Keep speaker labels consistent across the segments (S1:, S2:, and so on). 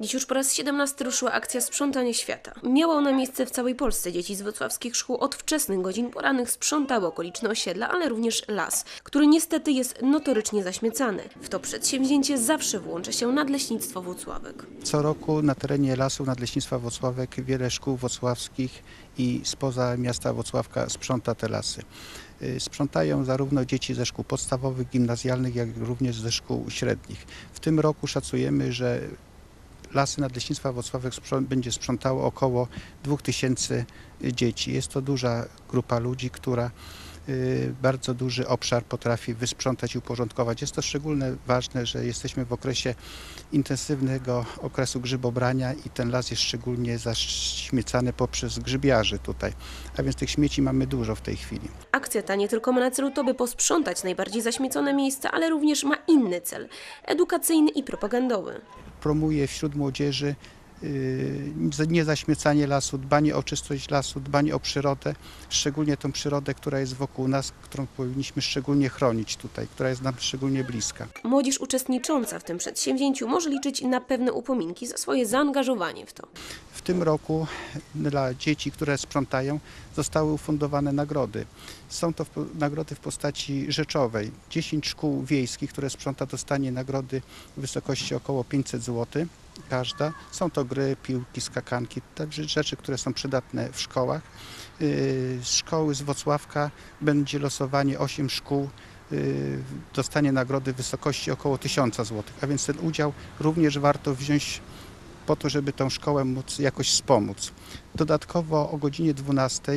S1: Dziś już po raz 17 ruszyła akcja Sprzątanie Świata. Miała ona miejsce w całej Polsce. Dzieci z wrocławskich szkół od wczesnych godzin porannych sprzątały okoliczne osiedla, ale również las, który niestety jest notorycznie zaśmiecany. W to przedsięwzięcie zawsze włącza się Nadleśnictwo Włocławek.
S2: Co roku na terenie Lasów Nadleśnictwa Włocławek wiele szkół włocławskich i spoza miasta Włocławka sprząta te lasy. Y, Sprzątają zarówno dzieci ze szkół podstawowych, gimnazjalnych, jak również ze szkół średnich. W tym roku szacujemy, że Lasy Nadleśnictwa Włocławek sprząt- będzie sprzątało około 2000 dzieci. Jest to duża grupa ludzi, która bardzo duży obszar potrafi wysprzątać i uporządkować. Jest to szczególnie ważne, że jesteśmy w okresie intensywnego okresu grzybobrania i ten las jest szczególnie zaśmiecany poprzez grzybiarzy tutaj. A więc tych śmieci mamy dużo w tej chwili.
S1: Akcja ta nie tylko ma na celu to, by posprzątać najbardziej zaśmiecone miejsca, ale również ma inny cel edukacyjny i propagandowy.
S2: promuje wśród młodzieży yy, niezaśmiecanie lasu, dbanie o czystość lasu, dbanie o przyrodę, szczególnie tą przyrodę, która jest wokół nas, którą powinniśmy szczególnie chronić tutaj, która jest nam szczególnie bliska.
S1: Młodzież uczestnicząca w tym przedsięwzięciu może liczyć na pewne upominki za swoje zaangażowanie w to.
S2: W tym roku dla dzieci, które sprzątają, zostały ufundowane nagrody. Są to nagrody w postaci rzeczowej. 10 szkół wiejskich, które sprząta, dostanie nagrody w wysokości około 500 zł każda. Są to gry, piłki, skakanki, także rzeczy, które są przydatne w szkołach. Yy, Z szkoły z Wocławka będzie losowanie 8 szkół yy, dostanie nagrody w wysokości około 1000 zł, a więc ten udział również warto wziąć po to, żeby tą szkołę móc jakoś wspomóc. Dodatkowo o godzinie 12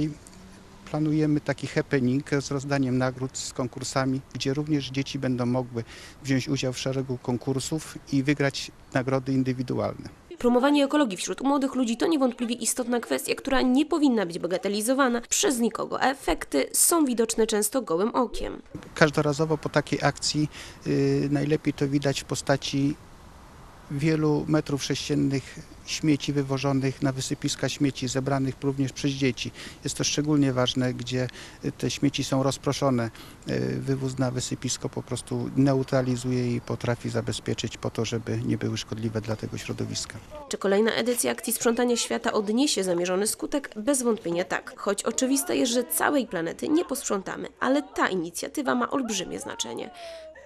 S2: planujemy taki happening z rozdaniem nagród, z konkursami, gdzie również dzieci będą mogły wziąć udział w szeregu konkursów i wygrać nagrody indywidualne.
S1: Promowanie ekologii wśród młodych ludzi to niewątpliwie istotna kwestia, która nie powinna być bagatelizowana przez nikogo, a efekty są widoczne często gołym okiem.
S2: Każdorazowo po takiej akcji y, najlepiej to widać w postaci wielu metrów sześciennych śmieci wywożonych na wysypiska śmieci, zebranych również przez dzieci. Jest to szczególnie ważne, gdzie te śmieci są rozproszone. Y, Wywóz na wysypisko po prostu neutralizuje i potrafi zabezpieczyć po to, żeby nie były szkodliwe dla tego środowiska.
S1: Czy kolejna edycja akcji Sprzątanie Świata odniesie zamierzony skutek? Bez wątpienia tak. Choć oczywiste jest, że całej planety nie posprzątamy, ale ta inicjatywa ma olbrzymie znaczenie.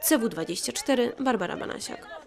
S1: CW24, Barbara Banasiak.